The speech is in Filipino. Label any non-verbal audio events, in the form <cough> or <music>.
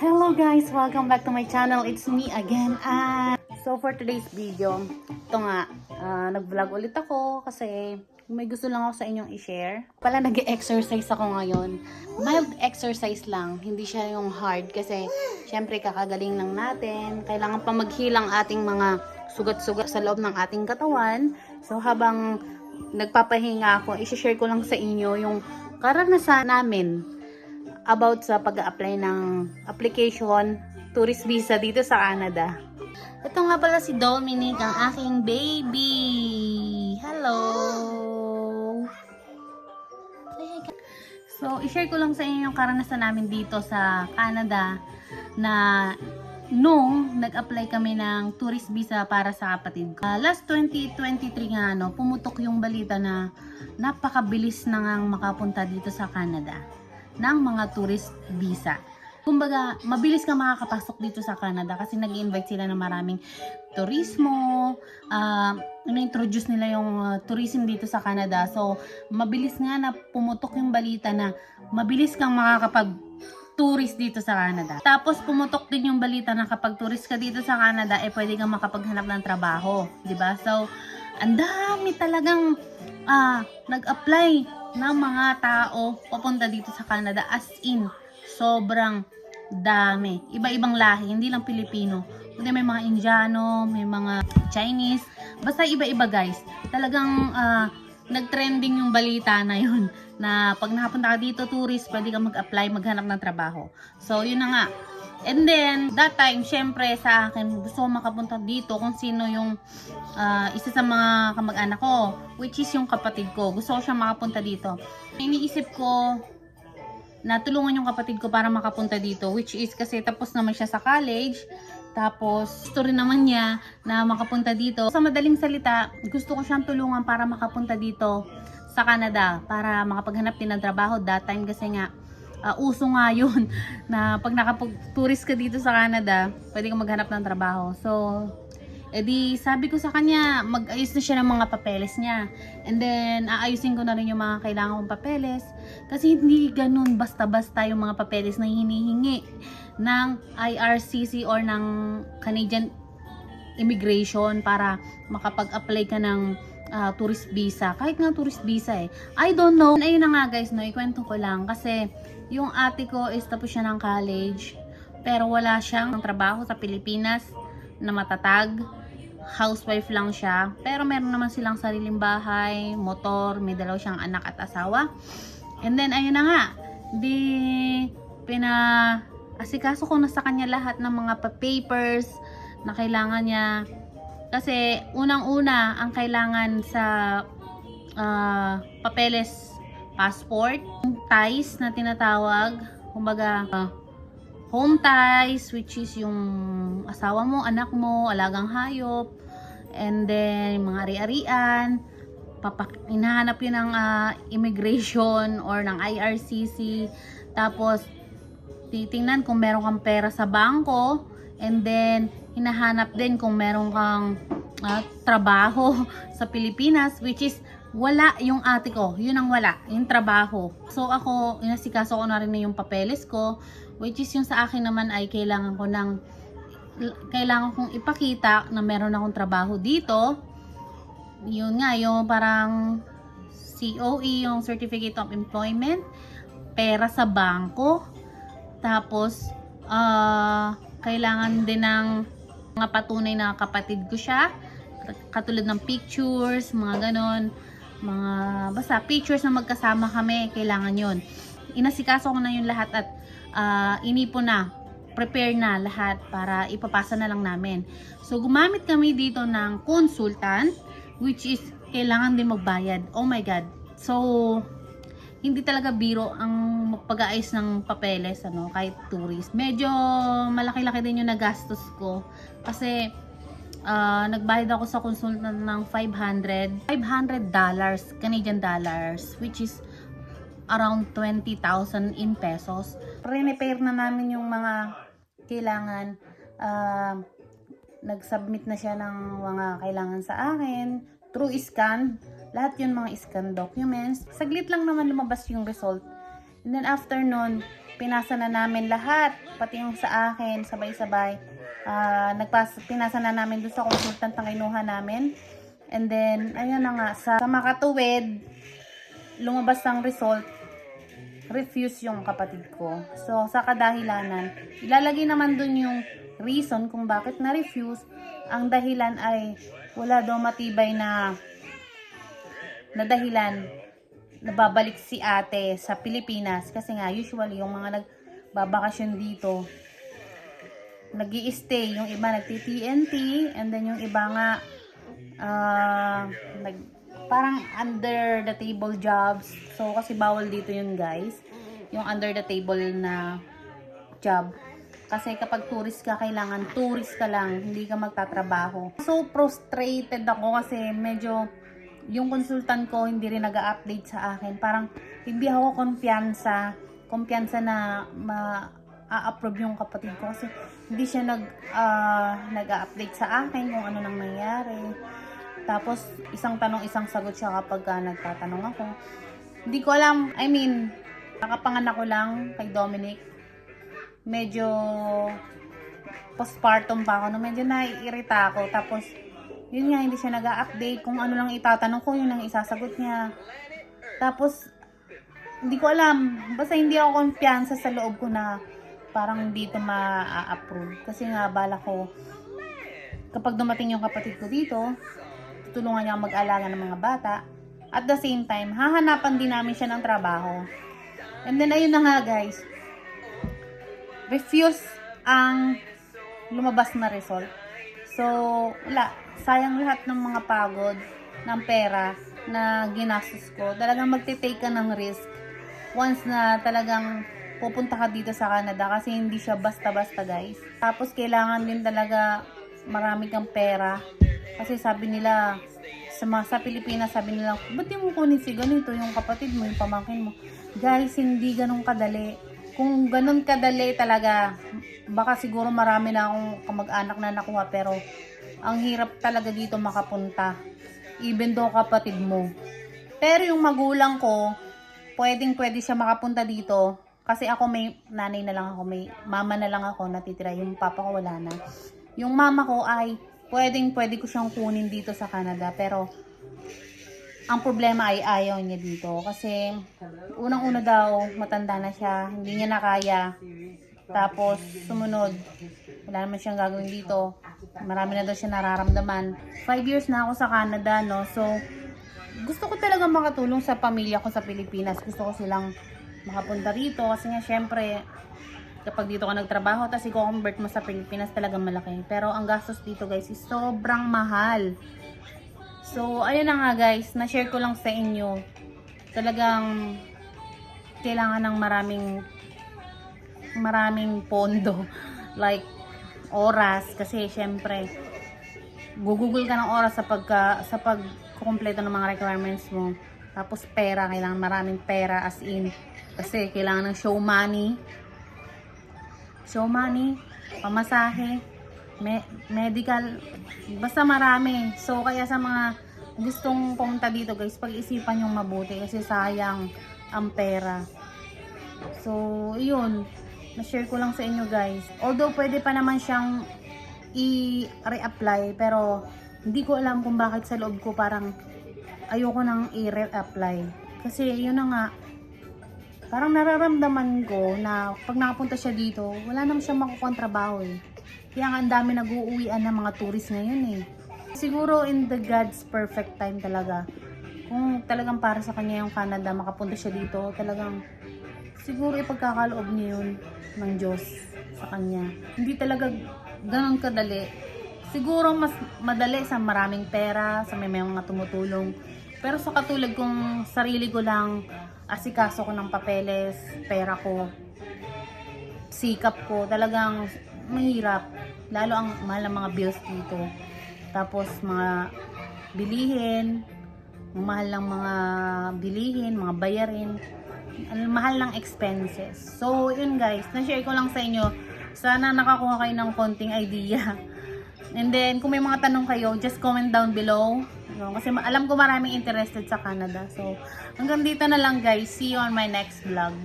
Hello guys! Welcome back to my channel. It's me again. Ah, so for today's video, ito nga, ah, nag-vlog ulit ako kasi may gusto lang ako sa inyong i-share. Pala nag-exercise ako ngayon. Mild exercise lang, hindi siya yung hard kasi syempre kakagaling lang natin. Kailangan pa maghilang ating mga sugat-sugat sa loob ng ating katawan. So habang nagpapahinga ako, i-share ko lang sa inyo yung karanasan namin about sa pag apply ng application tourist visa dito sa Canada. Ito nga pala si Dominic, ang aking baby. Hello! So, i-share ko lang sa inyo yung karanasan namin dito sa Canada na nung nag-apply kami ng tourist visa para sa kapatid ko. Ah, last 2023 nga, no, pumutok yung balita na napakabilis na ngang makapunta dito sa Canada ng mga tourist visa. Kumbaga, mabilis ka makakapasok dito sa Canada kasi nag invite sila ng maraming turismo, uh, introduce nila yung uh, tourism dito sa Canada. So, mabilis nga na pumutok yung balita na mabilis kang makakapag tourist dito sa Canada. Tapos pumutok din yung balita na kapag tourist ka dito sa Canada, eh pwede kang makapaghanap ng trabaho, 'di ba? So, ang dami talagang ah, nag-apply ng mga tao papunta dito sa Canada as in sobrang dami. Iba-ibang lahi, hindi lang Pilipino. Kundi may mga Indiano, may mga Chinese, basta iba-iba guys. Talagang ah, nag-trending yung balita na yun na pag nakapunta ka dito tourist, pwede ka mag-apply, maghanap ng trabaho. So, yun na nga. And then, that time, syempre sa akin, gusto ko makapunta dito kung sino yung ah, isa sa mga kamag-anak ko, which is yung kapatid ko. Gusto ko siya makapunta dito. Iniisip ko na tulungan yung kapatid ko para makapunta dito, which is kasi tapos naman siya sa college. Tapos, gusto rin naman niya na makapunta dito. Sa madaling salita, gusto ko siyang tulungan para makapunta dito sa Canada para makapaghanap din ng trabaho. That time kasi nga, uh, uso nga <laughs> yun na pag nakapag-tourist ka dito sa Canada, pwede kang maghanap ng trabaho. So, edi sabi ko sa kanya, mag-ayos na siya ng mga papeles niya. And then, aayusin ko na rin yung mga kailangan kong papeles. Kasi hindi ganun basta-basta yung mga papeles na hinihingi ng IRCC or ng Canadian Immigration para makapag-apply ka ng ah, tourist visa. Kahit nga tourist visa eh. I don't know. Ayun na nga guys, no, ikwento ko lang. Kasi yung ate ko is tapos siya ng college. Pero wala siyang trabaho sa Pilipinas na matatag. Housewife lang siya. Pero meron naman silang sariling bahay, motor, may dalaw siyang anak at asawa. And then, ayun na nga. Di, pina, asikaso ko na sa kanya lahat ng mga pa-papers na kailangan niya. Kasi, unang-una, ang kailangan sa ah, papeles, passport, ties na tinatawag, kumbaga, ah, home ties, which is yung asawa mo, anak mo, alagang hayop, and then mga ari-arian, papak hinahanap yun ng ah, immigration or ng IRCC, tapos titingnan kung meron kang pera sa bangko, and then hinahanap din kung meron kang ah, trabaho <laughs> sa Pilipinas, which is wala yung ate ko. Yun ang wala, yung trabaho. So ako, inasikaso ko na rin na yung papeles ko, which is yung sa akin naman ay kailangan ko ng kailangan kong ipakita na meron akong trabaho dito. Yun nga, yung parang COE, yung Certificate of Employment, pera sa bangko, tapos ah kailangan din ng mga patunay na kapatid ko siya, katulad ng pictures, mga ganon, mga basta pictures na magkasama kami, kailangan yon. Inasikaso ko na yung lahat at ah, inipo na, prepare na lahat para ipapasa na lang namin. So gumamit kami dito ng consultant which is kailangan din magbayad. Oh my god. So hindi talaga biro ang pag-aayos ng papeles ano kahit tourist. Medyo malaki-laki din yung nagastos ko. Kasi ah, nagbayad ako sa consultant ng 500 500 dollars Canadian dollars which is around 20,000 in pesos. Pre-prepare na namin yung mga kailangan. Ah, nag-submit na siya ng mga kailangan sa akin. Through scan lahat yun mga scan documents. Saglit lang naman lumabas yung result and then after nun pinasa na namin lahat, pati yung sa akin, sabay-sabay. Ah, nagpas pinasa na namin doon sa consultant na kinuha namin. And then, ayun na nga, sa, sa makatuwid, lumabas ang result, refuse yung kapatid ko. So, sa kadahilanan, ilalagay naman dun yung reason kung bakit na-refuse. Ang dahilan ay wala daw matibay na na dahilan na babalik si ate sa Pilipinas. Kasi nga, usually, yung mga nagbabakasyon dito, nag stay Yung iba nagti-TNT, and then yung iba nga, ah, nag, parang under the table jobs. So, kasi bawal dito yun, guys. Yung under the table na job. Kasi kapag tourist ka, kailangan tourist ka lang, hindi ka magtatrabaho. So, frustrated ako kasi medyo yung consultant ko hindi rin nag-update sa akin. Parang hindi ako kumpiyansa, kumpiyansa na ma-approve yung kapatid ko kasi hindi siya nag ah, nag-update sa akin kung ano nang nangyari. Tapos isang tanong isang sagot siya kapag ka nagtatanong ako. Hindi ko alam, I mean, nakapanganak ko lang kay Dominic. Medyo postpartum pa ako, no? medyo naiirita ako. Tapos, yun nga, hindi siya nag-update kung ano lang itatanong ko, yun ang isasagot niya. Tapos, hindi ko alam. Basta hindi ako kumpiyansa sa loob ko na parang dito ma-approve. Kasi nga, bala ko, kapag dumating yung kapatid ko dito, tutulungan niya mag-alaga ng mga bata. At the same time, hahanapan din namin siya ng trabaho. And then, ayun na nga guys. Refuse ang lumabas na result. So, wala. Sayang lahat ng mga pagod, ng pera na ginastos ko. Talagang magte-take ka ng risk. Once na talagang pupunta ka dito sa Canada kasi hindi siya basta-basta guys. Tapos kailangan din talaga marami kang pera. Kasi sabi nila, sa, mga, sa Pilipinas, sabi nila, ba't di mo kunin si ganito, yung kapatid mo, yung pamangkin mo. Guys, hindi ganun kadali. Kung ganun kadali talaga, baka siguro marami na akong kamag-anak na nakuha, pero ang hirap talaga dito makapunta. Even though kapatid mo. Pero yung magulang ko, pwedeng pwede siya makapunta dito. Kasi ako may nanay na lang ako, may mama na lang ako natitira. Yung papa ko wala na. Yung mama ko ay pwedeng pwede ko siyang kunin dito sa Canada. Pero ang problema ay ayaw niya dito. Kasi unang-una daw, matanda na siya. Hindi niya na kaya. Tapos sumunod, wala naman siyang gagawin dito. Marami na daw siya nararamdaman. Five years na ako sa Canada, no? So, gusto ko talaga makatulong sa pamilya ko sa Pilipinas. Gusto ko silang makapunta rito kasi nga syempre kapag dito ka nagtrabaho tapos i-convert mo sa Pilipinas talagang malaki. Pero ang gastos dito guys is sobrang mahal. So ayun na nga guys, na-share ko lang sa inyo. Talagang kailangan ng maraming maraming pondo <laughs> like oras kasi syempre gugugol ka ng oras sa pagka sa pagkukumpleto ng mga requirements mo. Tapos pera, kailangan maraming pera as in. Kasi kailangan ng show money. Show money, pamasahe, me- medical, basta marami. So kaya sa mga gustong pumunta dito guys, pag-isipan yung mabuti kasi sayang ang pera. So, yun. Na-share ko lang sa inyo guys. Although pwede pa naman siyang i-reapply pero hindi ko alam kung bakit sa loob ko parang ayoko nang i-reapply. Kasi yun na nga, parang nararamdaman ko na pag nakapunta siya dito, wala naman siya makukontrabaho eh. Kaya nga ang dami nag-uuwian ng mga tourist ngayon eh. Siguro in the God's perfect time talaga. Kung talagang para sa kanya yung Canada, makapunta siya dito, talagang siguro ipagkakaloob niya yun ng Diyos sa kanya. Hindi talaga ganun kadali. Siguro mas madali sa maraming pera, sa may mga tumutulong. Pero sa katulad kong sarili ko lang, asikaso ko ng papeles, pera ko, sikap ko, talagang mahirap. Lalo ang mahal ng mga bills dito. Tapos mga bilihin, ang mahal ng mga bilihin, mga bayarin, ang mahal ng expenses. So, yun guys, na-share ko lang sa inyo. Sana nakakuha kayo ng konting idea. <laughs> And then, kung may mga tanong kayo, just comment down below. No, kasi alam ko maraming interested sa Canada. So, hanggang dito na lang guys. See you on my next vlog.